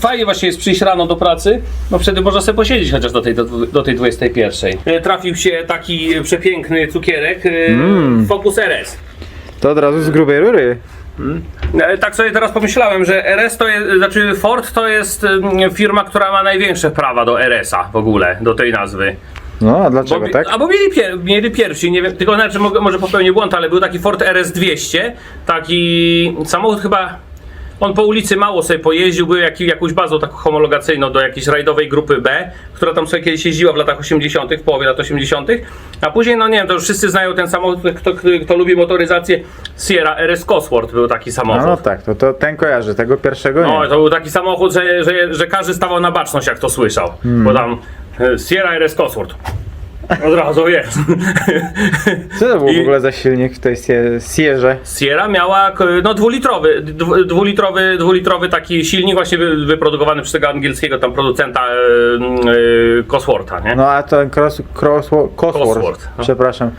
fajnie właśnie jest przyjść rano do pracy, no wtedy można sobie posiedzieć chociaż do tej, do, do tej 21. E, Trafił się taki przepiękny cukierek, e, Focus RS. To od razu z grubej rury. E, Tak sobie teraz pomyślałem, że RS to jest, znaczy Ford to jest mm, firma, która ma największe prawa do RS-a w ogóle, do tej nazwy. No, a dlaczego Bo, tak? Albo mieli, pier, mieli pierwsi, nie wiem, tylko znaczy mogę, może popełnię błąd, ale był taki Ford RS200, taki samochód chyba, on po ulicy mało sobie pojeździł, był jak, jakąś bazą taką homologacyjną do jakiejś rajdowej grupy B, która tam sobie kiedyś jeździła w latach 80., w połowie lat 80., a później, no nie wiem, to już wszyscy znają ten samochód, kto, kto, kto lubi motoryzację, Sierra RS Cosworth był taki No, samochód. no tak, to, to ten kojarzy, tego pierwszego No, nie. to był taki samochód, że, że, że każdy stawał na baczność, jak to słyszał. Hmm. Bo tam e, Sierra RS Cosworth. Od razu jest. Co to był I- w ogóle za silnik w tej Sie- Sierze? Sierra miała k- no, dwulitrowy, dwu- dwulitrowy, dwulitrowy taki silnik właśnie wy- wyprodukowany przez tego angielskiego tam producenta e, e, Coswortha, nie? No a ten cross, cross, Cosworth, Cosworth, no. przepraszam.